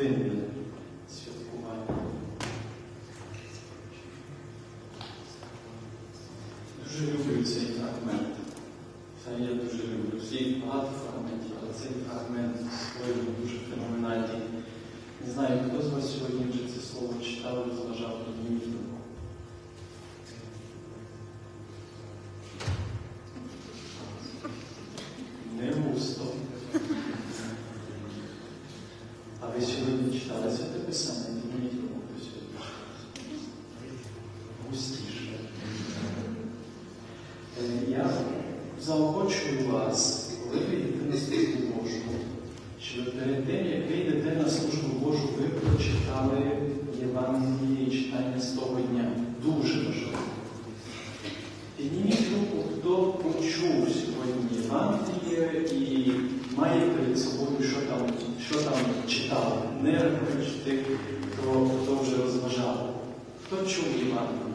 родинне святкування. Дуже люблю цей фрагмент. Це я дуже люблю. Всі багато фрагментів, але цей фрагмент своєму дуже феноменальний. Не знаю, хто з вас сьогодні вже це слово читав і зважав на нього. Не густо. А ви сьогодні читали це писання? Підніміть руку хто сьогодні. Густіше. Е, Я заохочую вас, коли ви йдете на службу Божу, щоб перед тим, як ви йдете на службу Божу, ви прочитали Євангеліє читання з того дня. Дуже важливо. Підніміть руку, хто почув сьогодні Євангеліє і має перед собою, що там, що там читали. Не рахуючи тих, хто, хто вже розважав. Хто чув Євангеліє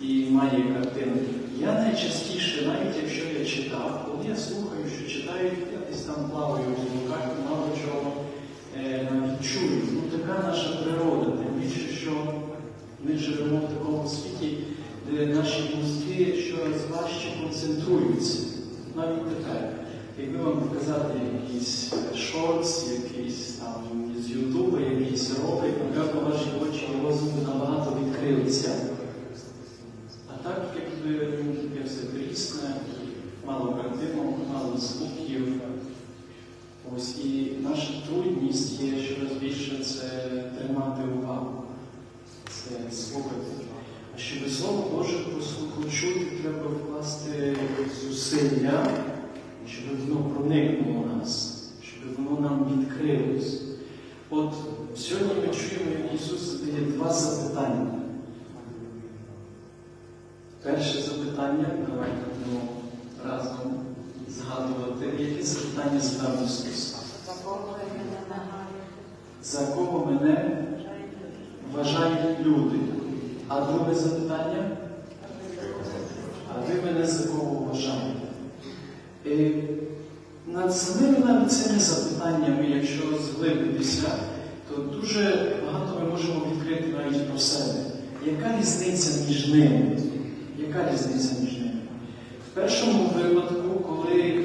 і має картинки. Я найчастіше, навіть якщо я читав, коли я слухаю, що читають, я десь там плаваю в звуках, мало чого е, чую. Ну така наша природа, тим більше, що ми живемо в такому світі, де наші мозки щораз важче концентруються. Навіть тепер. Якби вам показати якийсь шортс, якийсь там з Ютуба, якийсь ролик, напевно, ваші очі розум набагато відкрилися. А так, якби прісне, мало картинок, мало звуків. Ось і наша трудність є щораз більше це тримати увагу, це слухати. А щоб Слово Боже почути, треба вкласти зусилля, щоб воно проникнуло в нас, щоб воно нам відкрилось. От сьогодні ми чуємо, як Ісус задає два запитання. Перше запитання, давайте будемо разом згадувати, яке запитання задав Ісус. За кого мене вважають люди? А друге запитання? А ви мене за кого вважаєте? І над самими навіть цими запитаннями, якщо зглибитися, то дуже багато ми можемо відкрити навіть про себе. Яка різниця між ними? Яка різниця? В першому випадку, коли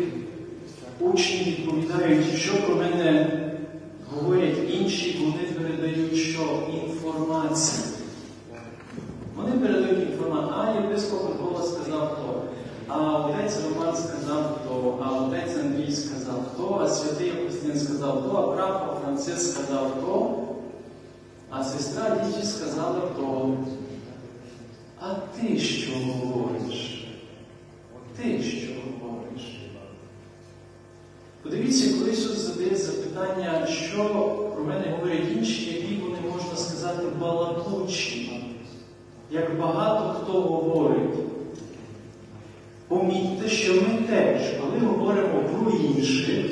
учні відповідають, що про мене говорять інші, вони передають що? Інформацію. Вони передають інформацію, а єпископ Микола сказав то, а отець Роман сказав то, а отець Андрій сказав то, а святий Августин сказав то, а папа Франциск сказав то, а сестра Діджі сказала то. А ти що говориш? Ти що говориш? Подивіться, коли Ісус задає запитання, що про мене говорять інші, які вони, можна сказати, балакучі, як багато хто говорить. Помітьте, що ми теж, коли говоримо про інших,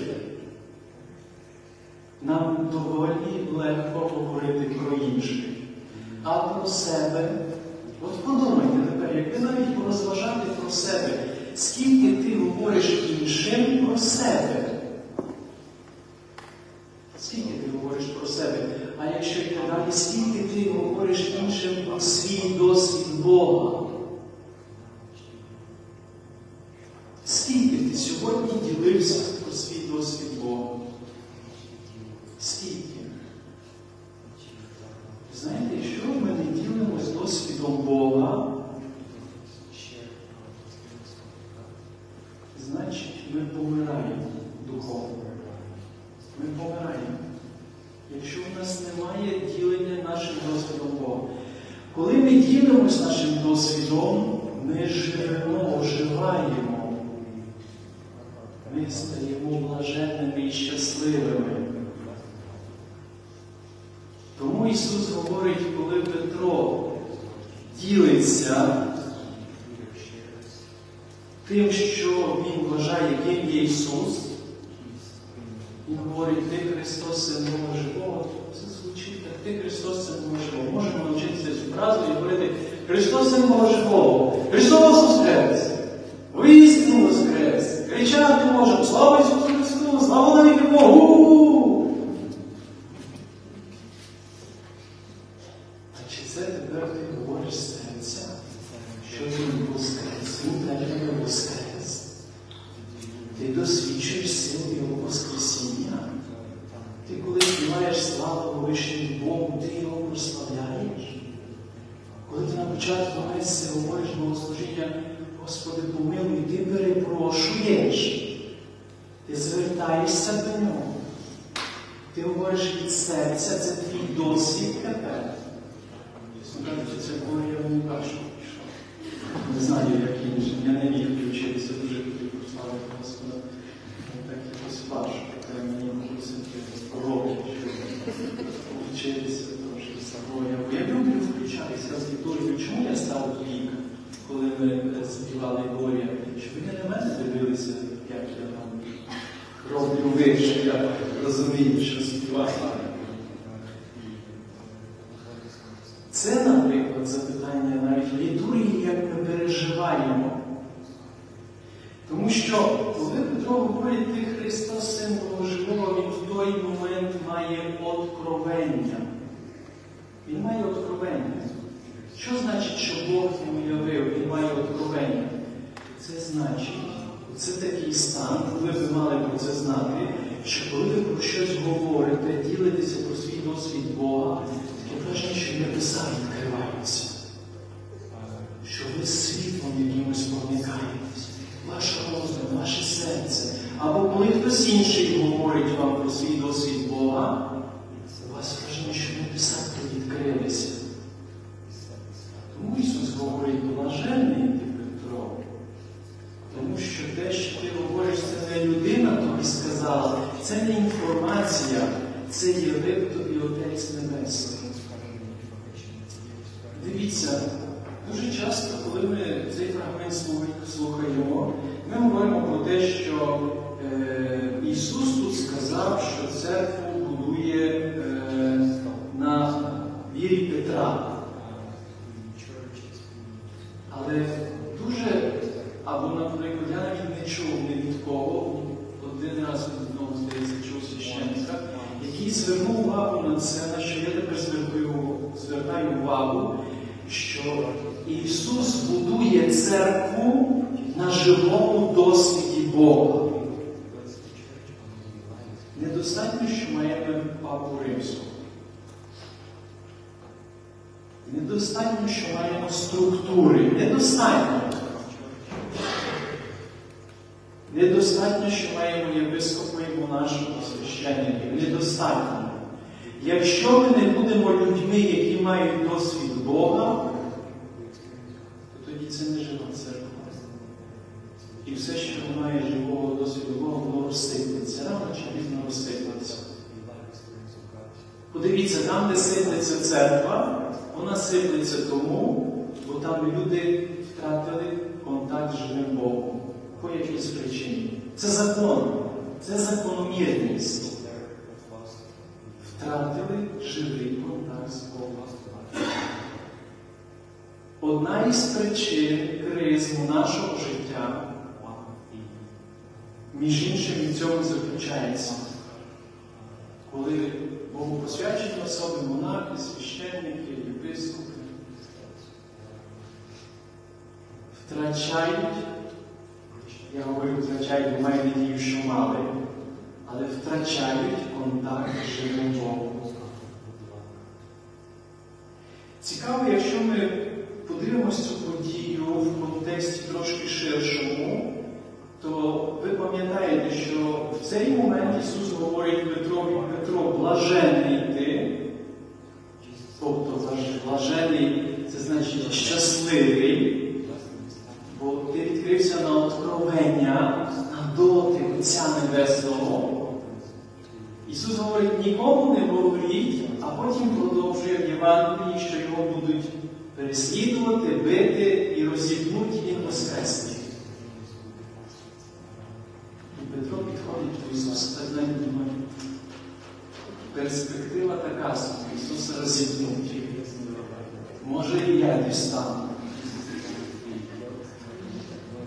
нам доволі легко говорити про інших. А про себе, от подумайте тепер, якби навіть порозважати про себе, скільки ти говориш іншим про себе? Скільки ти говориш про себе? А якщо йти далі, скільки ти говориш іншим про свій досвід Бога? Скільки ти сьогодні ділився про свій досвід Бога? Скільки? Знаєте, якщо ми не ділимося досвідом Бога, значить ми помираємо духовно. Ми помираємо. Якщо в нас немає ділення нашим досвідом Бога. Коли ми ділимося нашим досвідом, ми живемо, оживаємо. Стаємо блаженними і щасливими. Тому Ісус говорить, коли Петро ділиться тим, що Він вважає, ким є Ісус, Він говорить, ти Христос Син Бога. Це звучить так, ти Христос Син Бога. Можемо навчитися цю фразу і говорити Христос Син Бога Живого. Христос Воскрес! Слава Ісусу Христу! Слава на Богу! А чи це тепер ти говориш серця, що він воскрес, він навіть воскрес? Ти досвідчуєш силу Його Воскресіння. Ти коли співаєш славу Вишній Богу, ти його прославляєш. Коли ти на початку говориш, говориш богослужіння, Господи, помилуй, ти перепрошуєш ти звертаєшся до нього. Ти говориш від серця, це твій досвід тепер. Чесно кажучи, це було я не першого пішов. Не знаю, як інші. Я не міг включитися дуже хотів прославити Господа. Так якось важко. Треба мені курсити років, щоб вчитися трошки собою. Бо я люблю включатися з літургію. Чому я став вік, коли ми співали Горія? Щоб ви не на мене дивилися, я там роблю вище, я розумію, що співаю. Це, наприклад, запитання навіть літургії, як ми переживаємо. Тому що, коли Петро говорить, ти Христос, Син Живого, він в той момент має откровення. Він має откровення. Що значить, що Бог йому явив, він має откровення? Це значить, це такий стан, коли ви мали про це знати, що коли ви про щось говорите, ділитеся про свій досвід Бога, таке враження, що небеса відкриваються. Що ви світлом якимось проникаєтесь, ваш розум, ваше серце. Або коли хтось інший говорить вам про свій досвід Бога, у вас враження, що небеса відкрилися. Тому Ісус говорить, блаженний це явив тобі Отець Небесний. Дивіться, дуже часто, коли ми цей фрагмент слухаємо, ми говоримо про те, що е, Ісус тут сказав, що церкву будує е, на вірі Петра. Але дуже, або, наприклад, я навіть не чув ні від кого, один раз одного здається, чув священника, який звернув увагу на це, на що я тепер звертаю, звертаю увагу, що Ісус будує церкву на живому досвіді Бога. Недостатньо, що маємо папу римського. Недостатньо, що маємо структури. Недостатньо. Недостатньо, що маємо єпископа і монашого священників. Недостатньо. Якщо ми не будемо людьми, які мають досвід Бога, то тоді це не жива церква. І все, що має живого досвіду Бога, воно розсиплеться. Рано чи пізно розсиплеться. Подивіться, там, де сиплеться церква, вона сиплеться тому, бо там люди втратили контакт з живим Богом по якійсь причині. Це закон, це закономірність. Втратили живий контакт з Богом. Одна із причин кризму нашого життя, між іншим, в цьому заключається, коли богопосвячені особи, монахи, священники, єпископи втрачають, я говорю, втрачають, маю надію, що мали, але втрачають контакт з живим Богом. Цікаво, якщо ми подивимося цю подію в контексті трошки ширшому, то ви пам'ятаєте, що в цей момент Ісус говорить Петрові, Петро, блажений ти, тобто блажений, це значить щасливий, откровення, на дотик Отця Небесного. Ісус говорить, нікому не говоріть, а потім продовжує в Євангелії, що його будуть переслідувати, бити і розіпнуть, і він воскресне. І Петро підходить до Ісуса, так думає, перспектива така собі, Ісуса розіпнуть. Може і я дістану.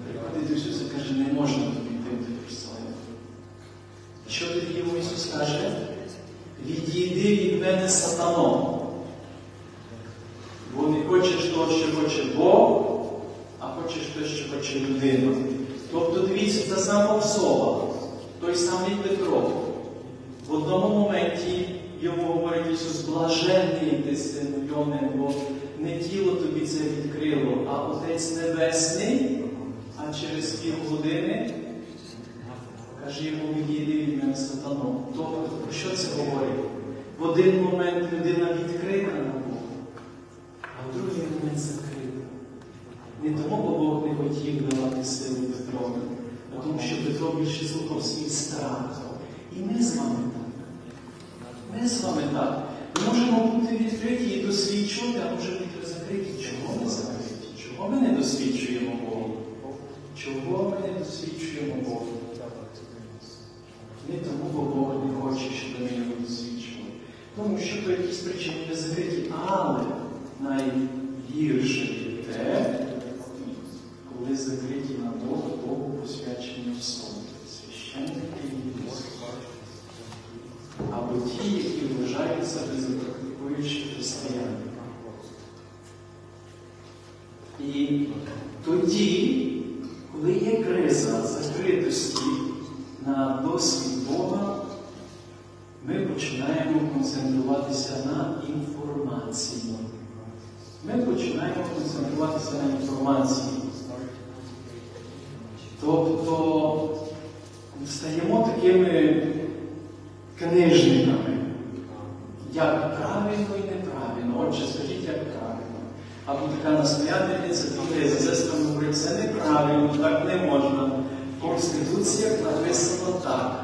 Приходить до Ісуса і каже, не можна тобі йти в Єрусалим. Що тоді йому Ісус каже? Відійди від мене сатано. хоче Бог, а хочеш те, що хоче людина. Тобто, дивіться, це сама особа, той самий Петро. В одному моменті йому говорить Ісус, блаженний ти, сину Йоне, бо не тіло тобі це відкрило, а Отець Небесний, а через півгодини каже йому, відійди від мене сатану. Тобто, про що це говорить? В один момент людина відкрита на Бога, а в другий момент закрита. Не тому, бо Бог не хотів давати силу Петрові, а тому, що Петро більше слухав свій страх. І ми з вами так. Ми з вами так. Ми можемо бути відкриті і досвідчувати, а може бути закриті. Чого ми закриті? Чого ми не досвідчуємо Бога? Чого ми не досвідчуємо Бога? Не тому, бо Бог не хоче, щоб ми його досвідчували. Тому що по якійсь причині ми закриті. Але найгірше є те, коли закриті на Бога, Богу посвячені особи, священники і військові. Або ті, які вважають себе за практикуючі християни. І тоді, коли є криза закритості на досвід Бога, ми починаємо концентруватися на інформації. Ми починаємо концентруватися на інформації. Тобто стаємо такими книжниками. Як правильно і неправильно. Отже, скажіть, як правильно. Або така настоятельниця Тереза Зестра говорить, це неправильно, так не можна. В Конституціях написано так.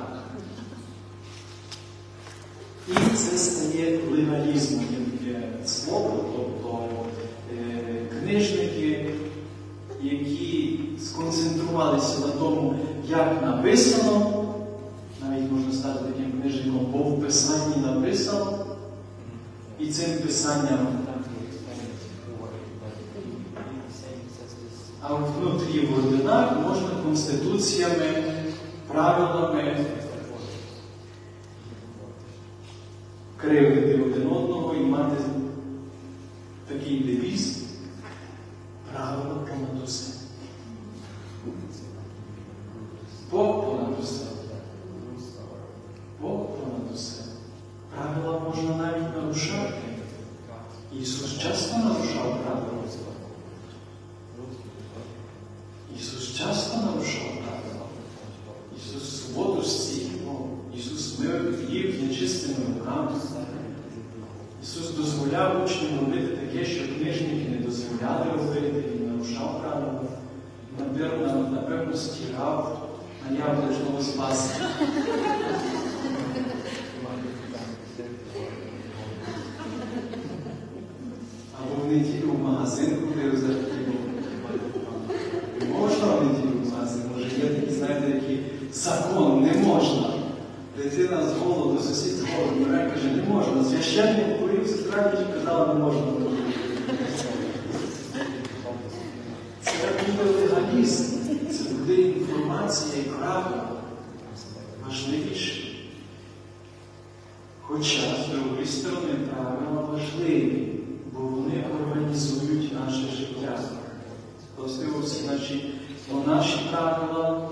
І це стає легалізмом є слово, тобто е, книжники, які сконцентрувалися на тому, як написано, навіть можна стати таким книжником, бо в Писанні написано, і цим писанням, а внутрі в ординах можна конституціями, правилами кривдити один одного і мати такий стирав на яблучному спасі. Або в неділю в магазин ходив за хлібом. Можна в неділю в магазин? Може, є такий, знаєте, який закон, не можна. Дитина з голоду, сусід з каже, не можна. Священник курив, сестра казала, не можна. Це буде легалізм, це буде інформація і правила важливіше. Хоча, з другої сторони, правила важливі, бо вони організують наше життя. Властиво всі наші, бо наші правила,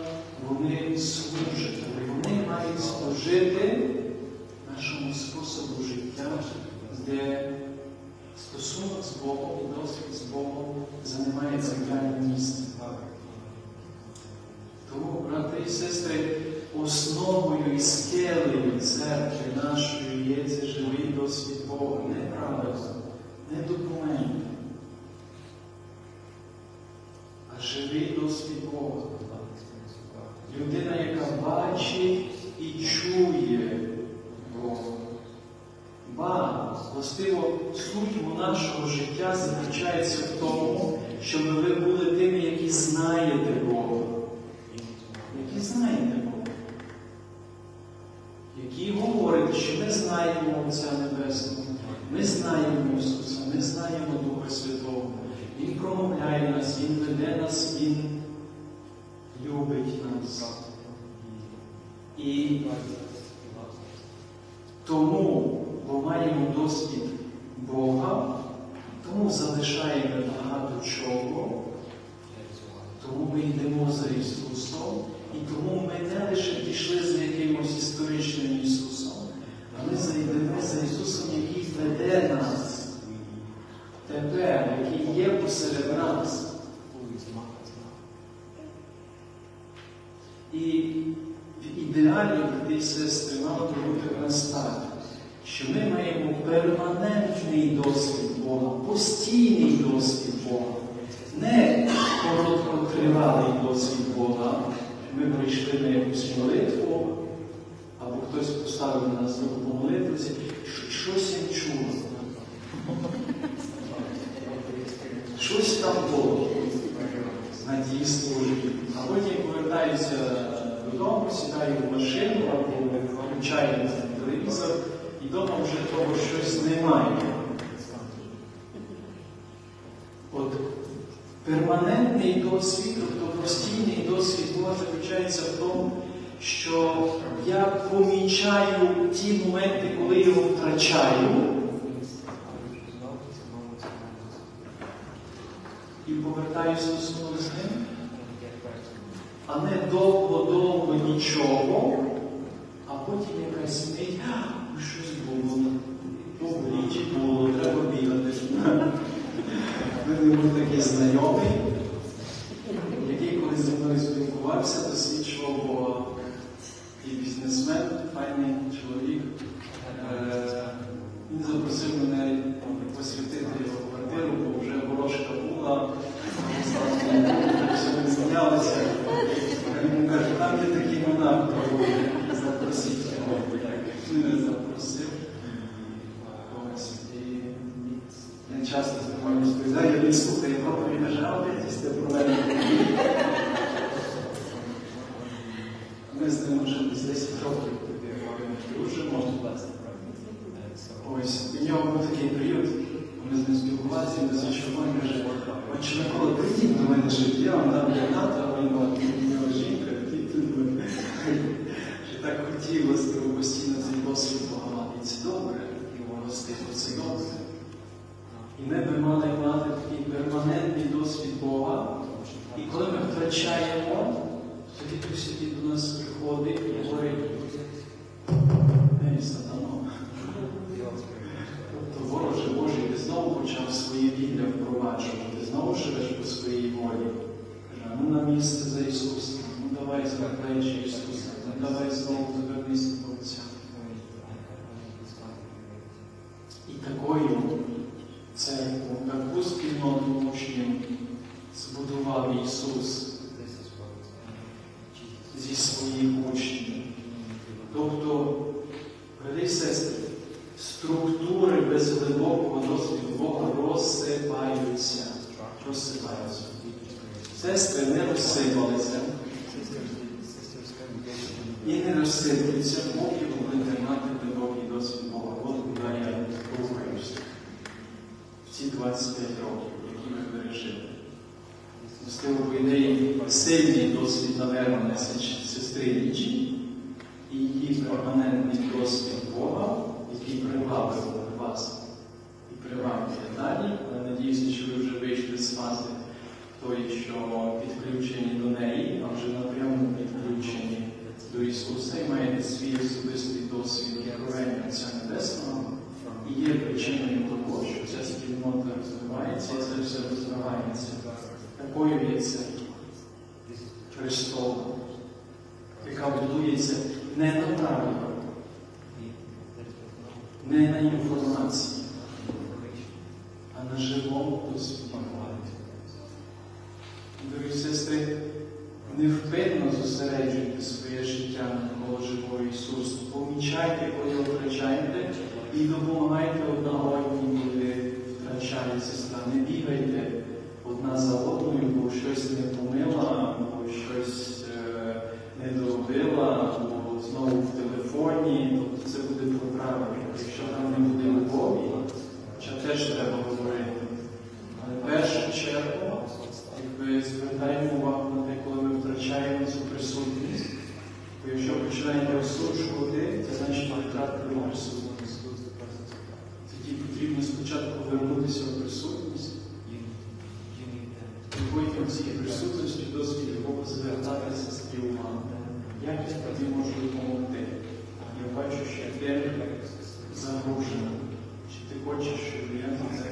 вони служать, вони мають служити нашому способу життя, де стосунок з Богом і досвід з Богом займає центральне місце. Тому, брати і сестри, основою і скелею церкви нашої є це живий досвід Бога, не правила, не документи, а живий досвід Бога. Людина, яка бачить і чує Бога. Ба, властиво, суть нашого життя заключається в тому, щоб ви були тими, які знаєте Бога. Які знаєте Бога. Які говорите, що ми знаємо Отця Небесного, ми знаємо Ісуса, ми знаємо Духа Святого. Він промовляє нас, Він веде нас, Він любить нас. І тому, бо маємо досвід Бога, тому залишаємо багато чого, тому ми йдемо за Ісусом, і тому ми не лише пішли за якимось історичним Ісусом, а ми зайдемо за Ісусом, який веде нас тепер, який є посеред нас. І в ідеалі, брати і сестри, би бути в нас так, що ми маємо перманентний досвід Бога, постійний досвід Бога, не короткотривалий досвід Бога. Ми прийшли на якусь молитву, або хтось поставив на нас руку помолитися, що щось я чув. Щось там було на тій службі. А потім повертаюся додому, сідаю в машину або включаю телевізор, і вдома вже того щось немає. От перманентний досвід, тобто постійний досвід Бога заключається в тому, що я помічаю ті моменти, коли його втрачаю, і повертаюся до свого з ним, а не довго-довго нічого, а потім якась мить, щось було, знайомий, який коли зі мною спілкувався, досвідчував Бога. І бізнесмен, файний чоловік. Е, Він запросив мене посвятити його квартиру, бо вже ворожка була, все ми змінялися. Він йому каже, там є такий монах, запросіть його. Мене запросив. Ось. І я часто з ним розповідаю, він слухає проповідь, каже, а ви сте про мене. Ми з ним вже десь 10 років дружимо. Ось, у нього був такий період, ми з ним спілкувалися, він досить червоний каже, отче Микола, прийдіть до мене, щоб я вам дам кімната, а він у нього жінка, і тут що так таку спільноту учнів збудував Ісус зі своїх учнів. Тобто, брати сестри, структури без глибокого досвіду Бога розсипаються. Розсипаються. Сестри не розсипалися і не розсиплються, поки ви будете мати глибокий досвід Бога. От куди я рухаюся в ці 25 років, які ми пережили. Можливо, по ідеї сильний досвід сестри Лічі і її перманентний досвід Бога, який привабив вас і привабив далі, але надіюся, що ви вже вийшли з фази тої, що підключені до неї, а вже напряму підключені до Ісуса і маєте свій особистий досвід откровення Отця Небесного. І є причиною того, що ця спільнота розвивається і це все розвивається. Такою є церква Христова, яка будується не на правилах, не на інформації, а на живому досвіді. Дорогі сестри, невпинно зосереджуйте своє життя навколо живого Ісуса. Помічайте, коли втрачаєте, і допомагайте одній, коли втрачає сестра. Не бігайте одна за одною, бо щось не помила, або щось е, не доробила, або знову в телефоні. Тобто це буде проблема. Якщо там не буде любові, хоча теж треба говорити. Але в першу чергу, якби звертаємо увагу на те, коли ми втрачаємо цю присутність, бо якщо починаєте осуджувати, це значить ви втратили людській присутності досить любов звертатися співма. Якось тобі можу допомогти. Я бачу, що ти загружена. Чи ти хочеш, щоб я це?